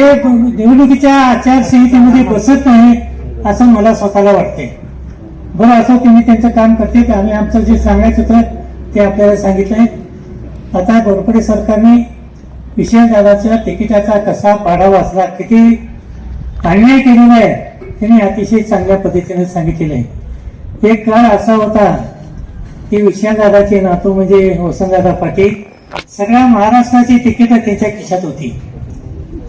हे निवडणुकीच्या आचारसंहितेमध्ये बसत नाही असं मला स्वतःला वाटतंय. बरं असं तुम्ही त्यांचं काम करते आम्ही आमचं जे सांगायचं होतं ते आपल्याला सांगितलंय आता गोरपडे सरकारने विशेष दादाच्या तिकिटाचा कसा पाडा वाचला किती अन्याय केलेला आहे त्यांनी अतिशय चांगल्या पद्धतीने सांगितलेलं आहे. एक काळ असा होता की विषयदादाचे नातू म्हणजे वसंतदादा पाटील सगळ्या महाराष्ट्राची तिकीट त्यांच्या खिशात होती.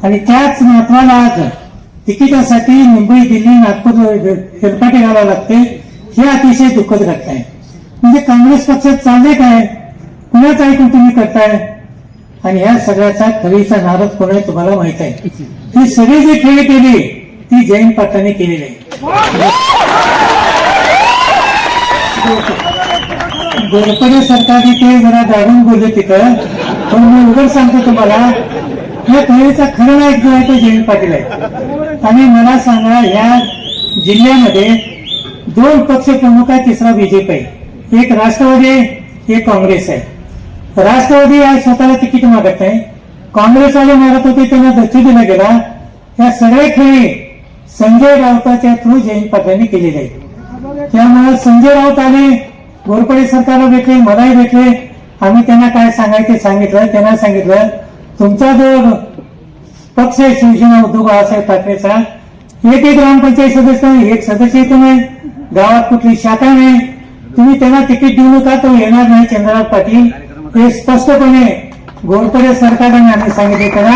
आणि त्याच महत्वाला आज तिकिटासाठी मुंबई दिल्ली नागपूर हेरपाटे घालावं लागते हे अतिशय दुःखद घटना आहे. म्हणजे काँग्रेस पक्षात चालले काय? कुणाच ऐकून तुम्ही करताय? आणि या सगळ्याचा खरीचा नारद कोण आहे तुम्हाला माहीत आहे. ही सगळी जी खेळ केली ती जयंत पाटलांनी केलेली आहे. गोरपडे सरकारने ते जरा दाबून बोलले तिथं. पण मी उघड सांगतो तुम्हाला या खेळीचा खरं नायक जो आहे तो जयंत पाटील आहे. आणि मला सांगा या जिल्ह्यामध्ये दोन पक्ष प्रमुख आहे तिसरा बीजेपी आहे. एक राष्ट्रवादी आहे एक काँग्रेस आहे. राष्ट्रवादी आज स्वतःला तिकीट मागत आहे काँग्रेसवाले मागत होते त्यांना दच्चू दिला गेला. या सगळे खेळी संजय राऊताच्या थ्रू जयंत पाटलांनी केलेले आहे त्यामुळे संजय राऊत आले घोरपडे सरकारला भेटले मलाही भेटले. आम्ही त्यांना काय सांगायचे सांगितलं त्यांना सांगितलं. तुमचा जो पक्ष आहे शिवसेना उद्धव बाळासाहेब ठाकरेचा. एक एक ग्रामपंचायत सदस्य नाही एक सदस्य येतो नाही. गावात कुठली शाखा नाही. तुम्ही त्यांना तिकीट देऊ नका तो येणार नाही चंद्रनाथ पाटील? हे स्पष्टपणे गोरपडे सरकारने आम्ही सांगितले त्याला.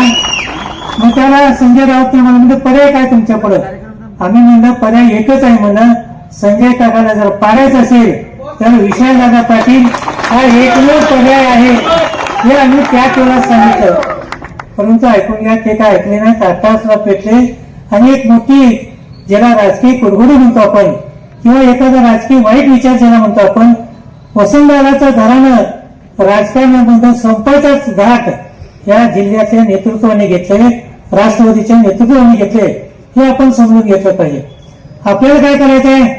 मग त्याला संजय राऊत ते म्हणा म्हणजे पर्याय काय तुमच्या आम्ही म्हणलं पर्याय एकच आहे म्हणलं. संजय काकाला जर पाडायचं असेल तर विशालदादा पाटील हा एकमेव पर्याय आहे. हे आम्ही त्याच वेळेला सांगितलं. परंतु ऐकून घ्या ते काय ऐकले नाही ताटासला पेटले आणि एक मोठी ज्याला राजकीय कुडगुडी म्हणतो आपण किंवा एखादा राजकीय वाईट विचार ज्याला म्हणतो आपण वसंतदादाचं घराणं राजकारणामध्ये संपायचाच घाट या जिल्ह्याच्या नेतृत्वाने घेतले राष्ट्रवादीच्या नेतृत्वाने घेतले हे आपण समजून घेतलं पाहिजे. आपल्याला काय करायचं आहे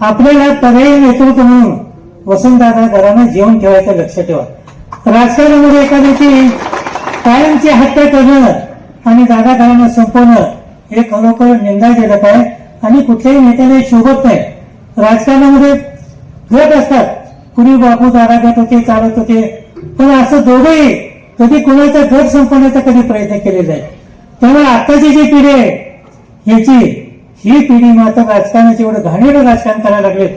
आपल्याला पर्यायी नेतृत्व म्हणून वसंतदादा घरानं जेवण ठेवायचं लक्ष ठेवा. राजकारणामध्ये एखाद्याची कायमची हत्या करणं आणि जागा घरानं संपवणं हे खरोखर निंदाजनक आहे आणि कुठल्याही नेत्याने शोभत नाही. राजकारणामध्ये गट असतात. कुणी बापू जागा गट होते चालत होते. पण असं दोघंही कधी कुणाचा गट संपवण्याचा कधी प्रयत्न केलेला आहे त्यामुळे आताची जी पिढी आहे ह्याची ही पिढी मात्र राजकारणाची एवढं घाणेरडं राजकारण करायला लागलेत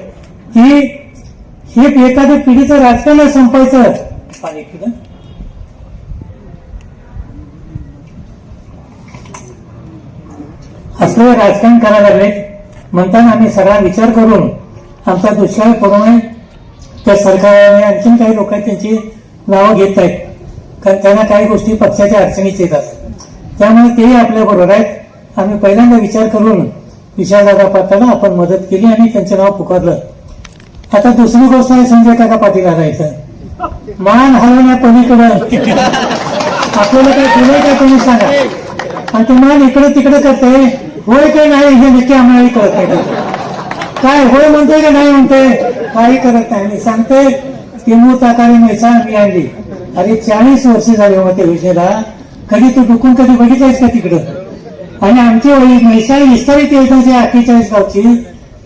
की हे एखाद्या पिढीचं राजकारण संपायचं पाणी पिलं. असलं राजकारण करायला लागले. म्हणताना आम्ही सगळा विचार करून आमचा दुष्काळ करू नये त्या सरकारने आणखीन काही लोक त्यांची नावं घेत आहेत. कारण त्यांना काही गोष्टी पक्षाच्या अडचणीत येतात. त्यामुळे तेही आपल्या बरोबर आहेत. आम्ही पहिल्यांदा विचार करून विशालदादा पाटलांना आपण मदत केली आणि त्यांचं नाव पुकारलं. आता दुसरी गोष्ट आहे संजय काका पाटील घालायचं मान हलवण्या पलीकडं. आपल्याला काय दिलंय का तुम्ही सांगा. आणि ते मान इकडे तिकडे करते होय काय नाही हे नक्की आम्हालाही कळत आहे. काय होय म्हणतोय का नाही म्हणतोय? काही करत नाही. मी सांगते तिमू ताकारी मैसा मी आणली. अरे चाळीस वर्ष झाले मग त्या विषयाला कधी तू डुकून कधी बघितलंयस का तिकडं? आणि आमची वही म्हैसाळ विस्तारित योजना जी अठ्ठेचाळीस गावची.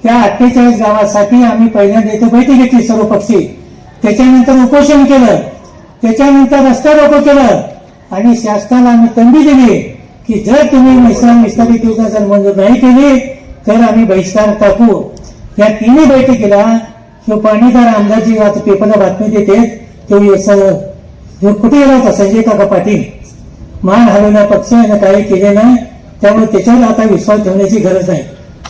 त्या अठ्ठेचाळीस गावासाठी आम्ही पहिल्यांदा इथे बैठक घेतली सर्व पक्षी. त्याच्यानंतर उपोषण केलं. त्याच्यानंतर रस्ता रोको केलं. आणि शासनाला आम्ही तंबी दिली. की जर तुम्ही म्हैसाळ विस्तारित योजना जर मंजूर नाही केली तर आम्ही बहिष्कार टाकू. या तिन्ही बैठकीला जो पाणीदार आमदारजी आता पेपरला बातमी देते. तो जो कुठे गेला होता? संजय काका पाटील. मान हलवण्या पक्षाने काही केले नाही त्यामुळे त्याच्यावर आता विश्वास ठेवण्याची गरज नाही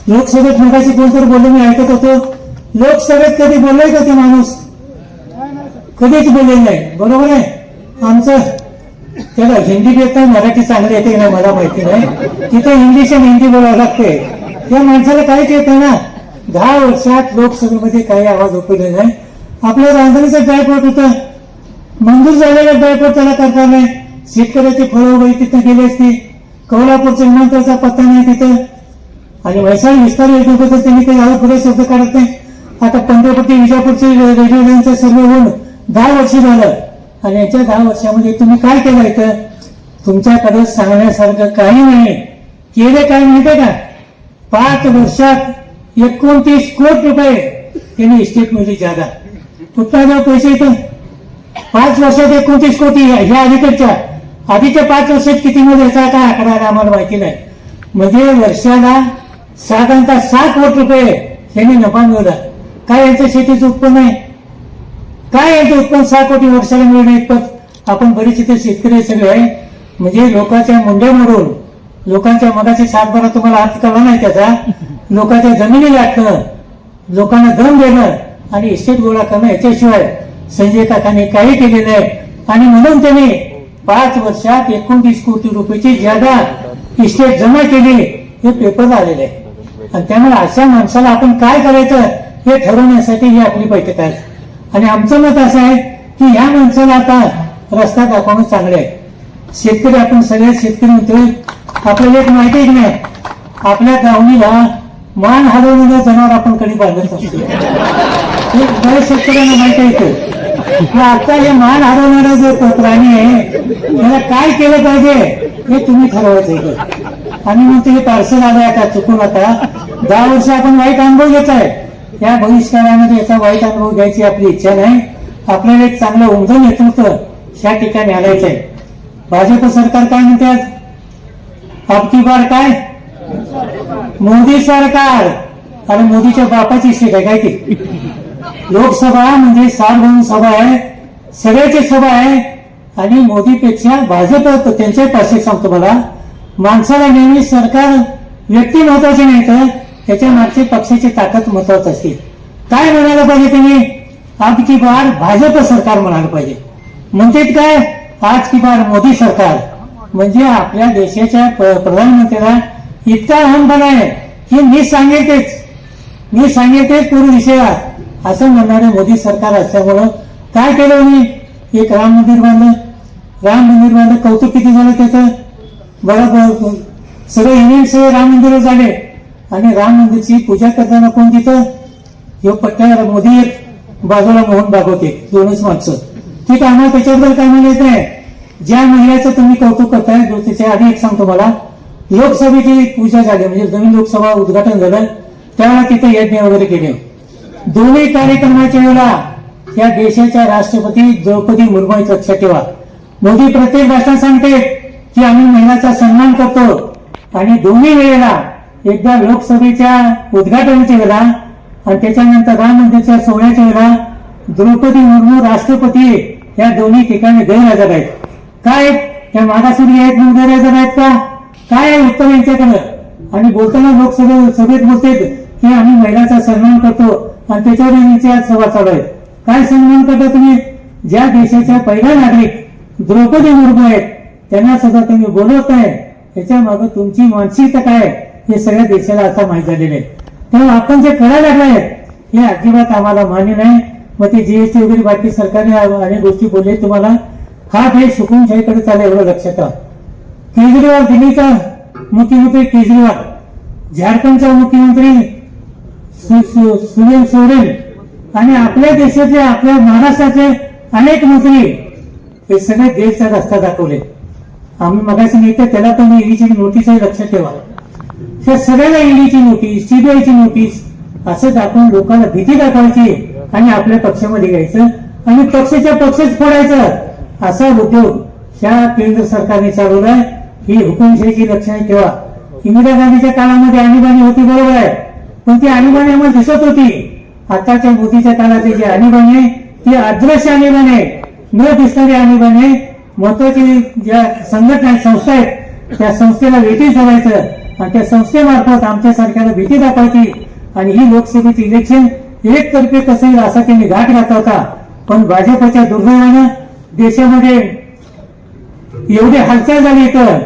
लोकसभेत मगाशी कोणतरी बोलले मी ऐकत होतो. लोकसभेत कधी बोललाय का ते माणूस? कधीच बोललेलं नाही. बरोबर आहे? आमचं त्याला हिंदी येत नाही मराठी चांगली येते की नाही मला माहिती नाही. तिथे इंग्लिश आणि हिंदी बोलावं लागते. त्या माणसाला काहीच येत ना. दहा वर्षात लोकसभेमध्ये काही आवाज उपयोग नाही. आपल्या राजधानीचं ड्रायपोर्ट होता. मंजूर झालेलं ड्रायपोर्ट त्याला करता नाही शेतकऱ्याची फळं वगैरे तिथं गेली असती. कोल्हापूरचा विमानतळाचा पत्ता नाही तिथं. आणि वैशाली विस्तार योजनेबद्दल त्यांनी काही आवाज पुढे शब्द काढत नाही. आता पंढरपट्टी विजापूरचे रेडिओ लाईनचा सर्व होऊन दहा वर्ष झालं. आणि याच्या दहा वर्षामध्ये तुम्ही काय केलं इथं? तुमच्याकडे सांगण्यासारखं काही नाही. केले काय माहितीये का? पाच वर्षात एकोणतीस कोटी रुपये त्यांनी इस्टेट मिळली जादा कुठला जाऊ पैसे इथं? पाच वर्षात एकोणतीस कोटी ह्या अलीकडच्या आधीच्या पाच वर्षात किती मध्ये याचा काय आकडा आहे आम्हाला माहिती नाही. म्हणजे वर्षाला साधारणतः सात कोटी रुपये यांनी नफा मिळवला. काय यांचं शेतीचं उत्पन्न आहे? काय यांचं उत्पन्न सहा कोटी वर्षाला मिळणं इतपत? आपण बरीच इथे शेतकरी सगळे आहे. म्हणजे लोकांच्या मुंड्यामोडून लोकांच्या मनाची सातबारा तुम्हाला अर्थ कळला नाही त्याचा? लोकांच्या जमिनी लाटणं लोकांना दम देणं आणि इस्टेट गोळा करणं याच्याशिवाय संजय काकांनी काही केले नाही. आणि म्हणून त्यांनी पाच वर्षात एकोणतीस कोटी रुपयाची जादा इस्टेट जमा केली हे पेपर आलेले आहे. आणि त्यामुळे अशा माणसाला आपण काय करायचं हे ठरवण्यासाठी ही आपली बैठक आहे. आणि आमचं मत असं आहे की ह्या माणसाला आता रस्ता दाखवणं चांगलं आहे. शेतकरी आपण सगळे शेतकरी म्हणतोय आपल्याला एक माहिती आहे नाही? आपल्या गावणीला मान हलवलेलं जनावर आपण कधी बांधत असतो. हे बऱ्याच शेतकऱ्यांना माहिती आहे ते. आता हे मान हलवणारा जो प्राणी आहे त्याला काय केलं पाहिजे हे तुम्ही ठरवायचं इथं. आणि मग ते पार्सल आलं आता चुकून आता. दहा वर्ष आपण वाईट अनुभव घेत आहे या भविष्यकाळामध्ये याचा वाईट अनुभव घ्यायची आपली इच्छा नाही. आपल्याला एक चांगलं उमदं नेतृत्व ह्या ठिकाणी आणायचं आहे भाजप सरकार काय म्हणतात आपकी बार काय? मोदी सरकार. अरे मोदीच्या बापाची सीट आहे काय ती? लोकसभा म्हणजे सार्वभौम सभा आहे सगळ्याची सभा आहे. आणि मोदीपेक्षा भाजप त्यांच्या पाशी सांगतो मला माणसाला नेहमी सरकार व्यक्ती महत्वाची नाही तर त्याच्या मागची पक्षाची ताकद महत्वाची असते. काय म्हणायला पाहिजे त्यांनी आज की बार भाजप सरकार म्हणायला पाहिजे. म्हणतात काय? आज की बार मोदी सरकार. म्हणजे आपल्या देशाच्या प- प्रधानमंत्र्याला इतका अहमपणा आहे की मी सांगेल तेच मी सांगेल तेच पूर्ण विषयात. असं म्हणणारे मोदी सरकार असल्यामुळं काय केलं मी? एक राम मंदिर बांधलं. राम मंदिर बांधलं. कौतुक किती झालं त्याचं? बरोबर सगळे इव्हेंट्स सगळे राम मंदिरच झाले. आणि राम मंदिरची पूजा करताना कोण तिथं? हे पट्ट्यावर मोदी एक बाजूला मोहन भागवते दोनच माणसं. ठीक आहे आम्हाला त्याच्याबद्दल काय म्हणायचं नाही. ज्या महिन्याचं तुम्ही कौतुक करताय जो त्याच्या आधी एक सांगतो मला लोकसभेची पूजा झाली म्हणजे नवीन लोकसभा उद्घाटन झालं त्यावेळेला तिथे यज्ञ वगैरे केले. दोन्ही कार्यक्रमाच्या वेळेला या देशाच्या राष्ट्रपती द्रौपदी मुर्मू लक्षात ठेवा. मोदी प्रत्येक भाषणात सांगते की आम्ही महिलाचा सन्मान करतो. आणि दोन्ही वेळेला एकदा लोकसभेच्या उद्घाटनाच्या वेळेला आणि त्याच्यानंतर राम मंदिरच्या सोहळ्याच्या वेळेला द्रौपदी मुर्मू राष्ट्रपती या दोन्ही ठिकाणी गैरहजर आहेत. काय त्या मागासवर्गीय आहेत म्हणून गैरहजर आहेत का? काय आहे उत्तर यांच्याकडं? आणि बोलताना लोकसभे सभेत बोलतेत की आम्ही महिलांचा सन्मान करतो आणि त्याच्यावर यांची आज सभा चालू आहे काय सन्मान करता तुम्ही? ज्या देशाच्या पहिल्या नागरिक द्रौपदी मुर्मू आहेत त्यांना सुद्धा तुम्ही बोलवत आहे त्याच्यामागे तुमची मानसिकता काय आहे, हे सगळ्या देशाला आता माहीत झालेले आहे तेव्हा आपण जे करायला लागलाय हे अजिबात आम्हाला मान्य नाही. मग ते जीएसटी वगैरे बाकी सरकारने अनेक गोष्टी बोलले तुम्हाला. हा देश हुकुमशाहीकडे चालेल एवढं लक्षात केजरीवाल दिल्लीचा मुख्यमंत्री केजरीवाल झारखंडचा मुख्यमंत्री सु- सु- सुनील सोरेन आणि आपल्या देशाचे आपल्या महाराष्ट्राचे अनेक मंत्री हे सगळे देशचा रस्ता दाखवले. आम्ही मगाशी नेते त्याला पण ईडीची नोटीस लक्षात ठेवा. त्या सगळ्याला ईडीची नोटीस सीबीआयची नोटीस असं दाखवून लोकांना भीती दाखवायची आणि आपल्या पक्षामध्ये घ्यायचं आणि पक्षाच्या पक्षच फोडायचं असा उद्योग ह्या केंद्र सरकारने चालवलाय ही हुकुमशाहीची लक्षणे ठेवा. इंदिरा गांधीच्या काळामध्ये आणीबाणी होती बरोबर आहे. पण ती आणीबाणी आम्हाला दिसत होती. आताच्या मोदीच्या काळातली जी आणीबाणी आहे ती अदृश्य आणीबाणी आहे. न दिसणारी आणीबाणी आहे. महत्वाची ज्या संघटना आहेत, संस्था आहेत त्या संस्थेला वेटी धरायचं. आणि त्या संस्थेमार्फत आमच्यासारख्याला भीती दाखवायची आणि ही लोकसभेची इलेक्शन एकतर्फे कसं येईल असा त्यांनी घाट घातला होता. पण भाजपच्या दुर्दैवानं देशामध्ये एवढी हालचाल झाली तर